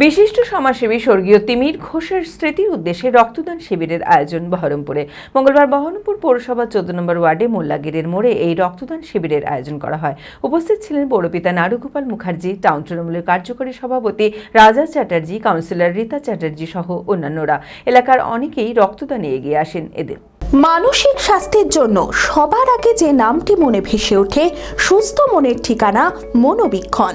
বিশিষ্ট সমাজসেবী স্বর্গীয় তিমির ঘোষের স্মৃতির উদ্দেশ্যে রক্তদান শিবিরের আয়োজন বহরমপুরে। মঙ্গলবার বহরমপুর পৌরসভা চোদ্দ নম্বর ওয়ার্ডে মোল্লাগিরের মোড়ে এই রক্তদান শিবিরের আয়োজন করা হয়। উপস্থিত ছিলেন পৌরপিতা নারুগোপাল মুখার্জি, টাউন তৃণমূলের কার্যকরী সভাপতি রাজা চ্যাটার্জি, কাউন্সিলর রীতা চ্যাটার্জি সহ অন্যান্যরা। এলাকার অনেকেই রক্তদানে এগিয়ে আসেন এদের। মানসিক স্বাস্থ্যের জন্য সবার আগে যে নামটি মনে ভেসে ওঠে, সুস্থ মনের ঠিকানা মনোবীক্ষণ।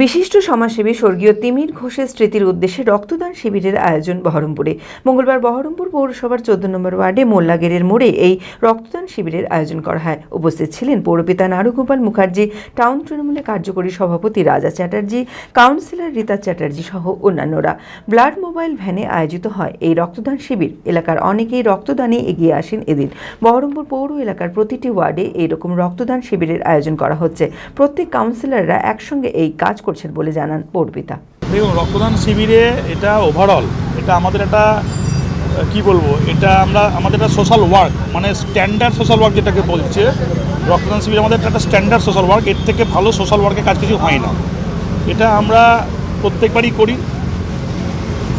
বিশিষ্ট সমাজসেবী স্বর্গীয় তিমির ঘোষের স্মৃতির উদ্দেশ্যে রক্তদান শিবিরের আয়োজন বহরমপুরে। মঙ্গলবার বহরমপুর পৌরসভার চোদ্দ নম্বর ওয়ার্ডে মোল্লাগেরের মোড়ে এই রক্তদান শিবিরের আয়োজন করা হয়। উপস্থিত ছিলেন পৌরপিতা নারুগোপাল মুখার্জি, টাউন তৃণমূলের কার্যকরী সভাপতি রাজা চ্যাটার্জি, কাউন্সিলর রীতা চ্যাটার্জি সহ অন্যান্যরা। ব্লাড মোবাইল ভ্যানে আয়োজিত হয় এই রক্তদান শিবির। এলাকার অনেকেই রক্তদানে এগিয়ে আসেন এদিন। বহরমপুর পৌর এলাকার প্রতিটি ওয়ার্ডে এইরকম রক্তদান শিবিরের আয়োজন করা হচ্ছে। প্রত্যেক কাউন্সিলররা একসঙ্গে এই কাজ করছেন বলে জানান পৌরপিতা দেখুন, রক্তদান শিবিরে এটা ওভারঅল এটা আমাদের একটা কি বলব, এটা আমরা, আমাদের একটা সোশ্যাল ওয়ার্ক মানে স্ট্যান্ডার্ড সোশ্যাল ওয়ার্ক যেটাকে বলছে, রক্তদান শিবির আমাদের একটা স্ট্যান্ডার্ড সোশ্যাল ওয়ার্ক এর থেকে ভালো সোশ্যাল ওয়ার্কের কাজ কিছু হয় না। এটা আমরা প্রত্যেকবারই করি,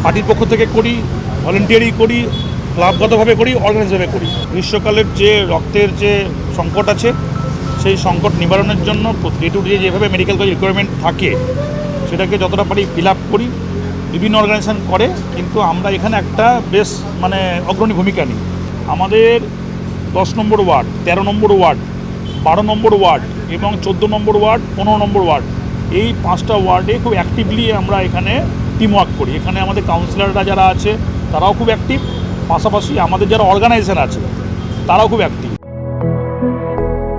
পার্টির পক্ষ থেকে করি ভলেন্টিয়ারি করি ক্লাবগতভাবে করি অর্গানাইজভাবে করি। গ্রীষ্মকালের যে রক্তের যে সংকট আছে সেই সংকট নিবারণের জন্য ডে টু ডে যেভাবে মেডিকেল কলেজ রিকোয়ারমেন্ট থাকে, সেটাকে যতটা পারি ফিল আপ করি, বিভিন্ন অর্গানাইজেশন করে, কিন্তু আমরা এখানে একটা বেশ মানে অগ্রণী ভূমিকা নিই। আমাদের দশ নম্বর ওয়ার্ড, তেরো নম্বর ওয়ার্ড, বারো নম্বর ওয়ার্ড এবং চোদ্দ নম্বর ওয়ার্ড, পনেরো নম্বর ওয়ার্ড, এই পাঁচটা ওয়ার্ডে খুব অ্যাক্টিভলি আমরা এখানে টিম ওয়ার্ক করি। এখানে আমাদের কাউন্সিলররা যারা আছে, তারাও খুব অ্যাক্টিভ পাশাপাশি আমাদের যারা অর্গানাইজেশন আছে, তারাও খুব active